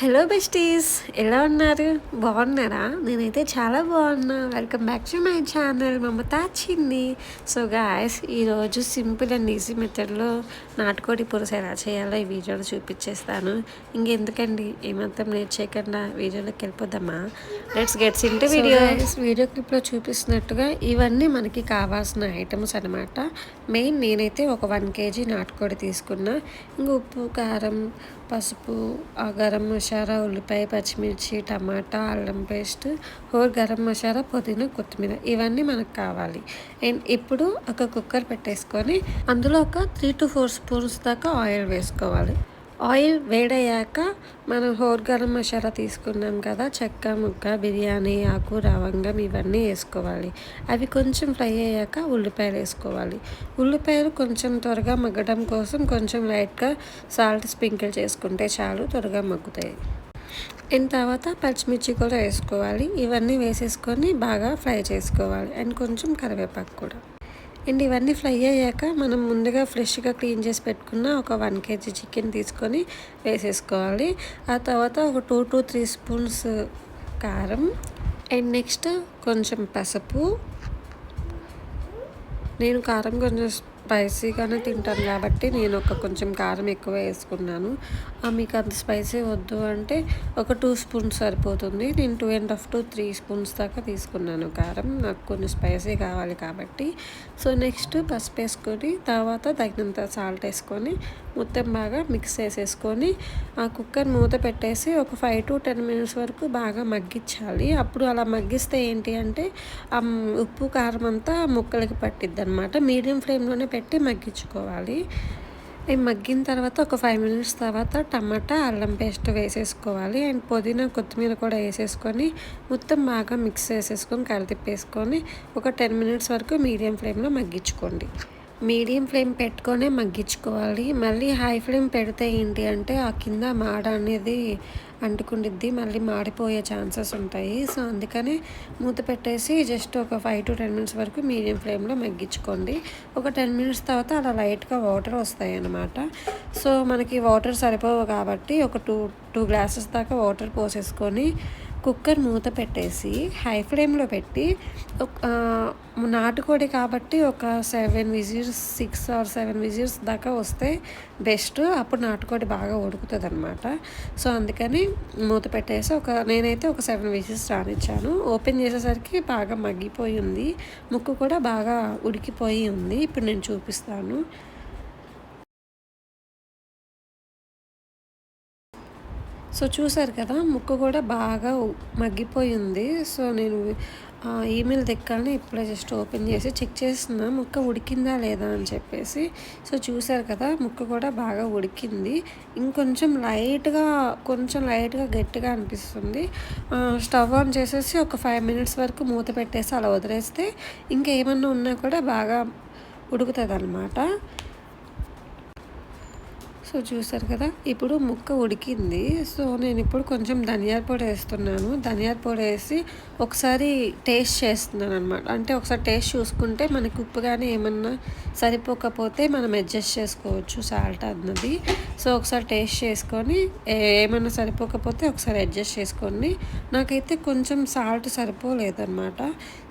Hello besties ఎలా ఉన్నారు? బాగున్నారా? నేనైతే చాలా బాగున్నా. Welcome back to my channel Mamata Chinni so guys ఈరోజు సింపుల్ అండ్ ఈజీ మెథడ్లో నాటుకోడి పులుసు ఎలా చేయాలో ఈ వీడియోలో చూపించేస్తాను. ఇంకెందుకండి? ఏమాత్రం నేర్చేయకుండా వీడియోలోకి వెళ్ళిపోదామా? Let's gets into video video క్లిప్లో చూపిస్తున్నట్టుగా ఇవన్నీ మనకి కావాల్సిన ఐటమ్స్ అనమాట మెయిన్ నేనైతే ఒక వన్ కేజీ నాటుకోడి తీసుకున్నా. ఇంక ఉప్పు కారం పసుపు గరం మసాలా ఉల్లిపాయ పచ్చిమిర్చి టమాటా అల్లం పేస్ట్ హోల్ గరం మసాలా పుదీనా కొత్తిమీర ఇవన్నీ మనకు కావాలి. అండ్ ఇప్పుడు ఒక కుక్కర్ పెట్టేసుకొని అందులో ఒక త్రీ టు ఫోర్ స్పూన్స్ దాకా ఆయిల్ వేసుకోవాలి. ఆయిల్ వేడయ్యాక మనం హోర్ గరం మసాలా తీసుకున్నాం కదా చెక్క ముక్క బిర్యానీ ఆకు లవంగం ఇవన్నీ వేసుకోవాలి. అవి కొంచెం ఫ్రై అయ్యాక ఉల్లిపాయలు వేసుకోవాలి. ఉల్లిపాయలు కొంచెం త్వరగా మగ్గడం కోసం కొంచెం లైట్గా సాల్ట్ స్ప్రింకిల్ చేసుకుంటే చాలు త్వరగా మగ్గుతాయి. అండ్ తర్వాత పచ్చిమిర్చి కూడా వేసుకోవాలి. ఇవన్నీ వేసేసుకొని బాగా ఫ్రై చేసుకోవాలి. అండ్ కొంచెం కరివేపాకు కూడా. అండ్ ఇవన్నీ ఫ్రై అయ్యాక మనం ముందుగా ఫ్రెష్గా క్లీన్ చేసి పెట్టుకున్న ఒక వన్ కేజీ చికెన్ తీసుకొని వేసేసుకోవాలి. ఆ తర్వాత ఒక టూ టు త్రీ స్పూన్స్ కారం అండ్ నెక్స్ట్ కొంచెం పసుపు నేను కారం కొంచెం స్పైసీగానే తింటాను కాబట్టి నేను ఒక కొంచెం కారం ఎక్కువ వేసుకున్నాను. మీకు అంత స్పైసీ వద్దు అంటే ఒక టూ స్పూన్స్ సరిపోతుంది. నేను two and half to three spoons దాకా తీసుకున్నాను కారం. నాకు కొన్ని స్పైసీ కావాలి కాబట్టి. సో నెక్స్ట్ పసుపు వేసుకొని తర్వాత తగినంత సాల్ట్ వేసుకొని మొత్తం బాగా మిక్స్ చేసేసుకొని ఆ కుక్కర్ మూత పెట్టేసి ఒక ఫైవ్ టు టెన్ మినిట్స్ వరకు బాగా మగ్గించాలి. అప్పుడు అలా మగ్గిస్తే ఏంటి అంటే ఆ ఉప్పు కారం అంతా ముక్కలకి పట్టిద్ది అనమాట మీడియం ఫ్లేమ్లోనే పెట్టి మగ్గించుకోవాలి. అవి మగ్గిన తర్వాత ఒక ఫైవ్ మినిట్స్ తర్వాత టమాటా అల్లం పేస్ట్ వేసేసుకోవాలి. అండ్ పుదీనా కొత్తిమీర కూడా వేసేసుకొని మొత్తం బాగా మిక్స్ చేసేసుకొని కలిపేసుకొని ఒక టెన్ మినిట్స్ వరకు మీడియం ఫ్లేమ్లో మగ్గించుకోండి. మీడియం ఫ్లేమ్ పెట్టుకొనే మగ్గించుకోవాలి. మళ్ళీ హై ఫ్లేమ్ పెడితే ఏంటి అంటే ఆ కింద మాడ అనేది అంటుకుండిద్ది. మళ్ళీ మాడిపోయే ఛాన్సెస్ ఉంటాయి. సో అందుకని మూత పెట్టేసి జస్ట్ ఒక ఫైవ్ టు టెన్ మినిట్స్ వరకు మీడియం ఫ్లేమ్లో మగ్గించుకోండి. ఒక టెన్ మినిట్స్ తర్వాత అలా లైట్గా వాటర్ వస్తాయి అన్నమాట సో మనకి వాటర్ సరిపోవు కాబట్టి ఒక టూ టూ గ్లాసెస్ దాకా వాటర్ పోసేసుకొని కుక్కర్ మూత పెట్టేసి హై ఫ్లేమ్లో పెట్టి నాటుకోడి కాబట్టి ఒక seven whistles six or seven whistles దాకా వస్తే బెస్ట్. అప్పుడు నాటుకోడి బాగా ఉడుకుతుంది అనమాట సో అందుకని మూత పెట్టేసి ఒక నేనైతే ఒక సెవెన్ విజిల్స్ రానిచ్చాను. ఓపెన్ చేసేసరికి బాగా మగ్గిపోయి ఉంది ముక్కు కూడా బాగా ఉడికిపోయి ఉంది. ఇప్పుడు నేను చూపిస్తాను. సో చూసారు కదా ముక్క కూడా బాగా మగ్గిపోయింది. సో నేను ఈమెయిల్ దెక్కాలని ఇప్పుడే జస్ట్ ఓపెన్ చేసి చెక్ చేస్తున్నా ముక్క ఉడికిందా లేదా అని చెప్పేసి. సో చూసారు కదా ముక్క కూడా బాగా ఉడికింది. ఇంకొంచెం లైట్గా కొంచెం లైట్గా గట్టిగా అనిపిస్తుంది. స్టవ్ ఆన్ చేసేసి ఒక ఫైవ్ మినిట్స్ వరకు మూత పెట్టేసి అలా వదిలేస్తే ఇంకేమన్నా ఉన్నా కూడా బాగా ఉడుకుతుంది అనమాట సో చూసారు కదా ఇప్పుడు ముక్క ఉడికింది. సో నేను ఇప్పుడు కొంచెం ధనియాల పొడి వేస్తున్నాను. ధనియాల పొడి వేసి ఒకసారి టేస్ట్ చేస్తున్నాను అనమాట అంటే ఒకసారి టేస్ట్ చూసుకుంటే మనకి ఉప్పు కానీ ఏమన్నా సరిపోకపోతే మనం అడ్జస్ట్ చేసుకోవచ్చు సాల్ట్ అన్నది. సో ఒకసారి టేస్ట్ చేసుకొని ఏమన్నా సరిపోకపోతే ఒకసారి అడ్జస్ట్ చేసుకోండి నాకైతే కొంచెం సాల్ట్ సరిపోలేదన్నమాట.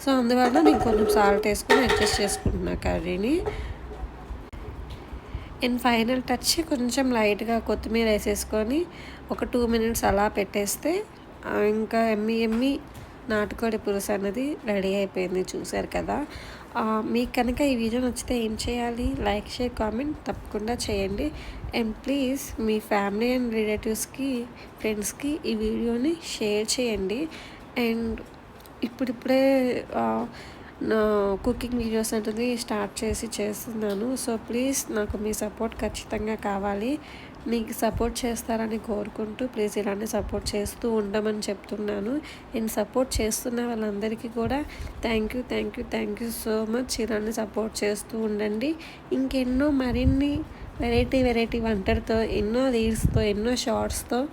సో అందువల్ల నేను కొంచెం సాల్ట్ వేసుకొని అడ్జస్ట్ చేసుకుంటున్నా కర్రీని. అండ్ ఫైనల్ టచ్ కొంచెం లైట్గా కొత్తిమీర వేసేసుకొని ఒక టూ మినిట్స్ అలా పెట్టేస్తే ఇంకా ఎమ్మి ఎమ్మి నాటుకోడి పులుసు అనేది రెడీ అయిపోయింది చూసారు కదా. మీకు కనుక ఈ వీడియో నచ్చితే ఏం చేయాలి? లైక్ షేర్ కామెంట్ తప్పకుండా చేయండి. అండ్ ప్లీజ్ మీ ఫ్యామిలీ అండ్ రిలేటివ్స్కి ఫ్రెండ్స్కి ఈ వీడియోని షేర్ చేయండి. అండ్ ఇప్పుడిప్పుడే నా కుకింగ్ వీడియోస్ అనేది స్టార్ట్ చేసి చేస్తున్నాను. సో ప్లీజ్ నాకు మీ సపోర్ట్ ఖచ్చితంగా కావాలి. మీకు సపోర్ట్ చేస్తారని కోరుకుంటూ ప్లీజ్ ఇలానే సపోర్ట్ చేస్తూ ఉండమని చెప్తున్నాను. నేను సపోర్ట్ చేస్తున్న వాళ్ళందరికీ కూడా thank you thank you thank you so much. ఇలానే సపోర్ట్ చేస్తూ ఉండండి. ఇంకెన్నో మరిన్ని వెరైటీ వెరైటీ వంటలతో ఎన్నో రీల్స్తో ఎన్నో షార్ట్స్తో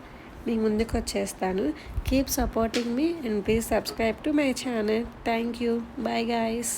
మీ ముందుకు వచ్చేస్తాను keep supporting me and please subscribe to my channel thank you bye guys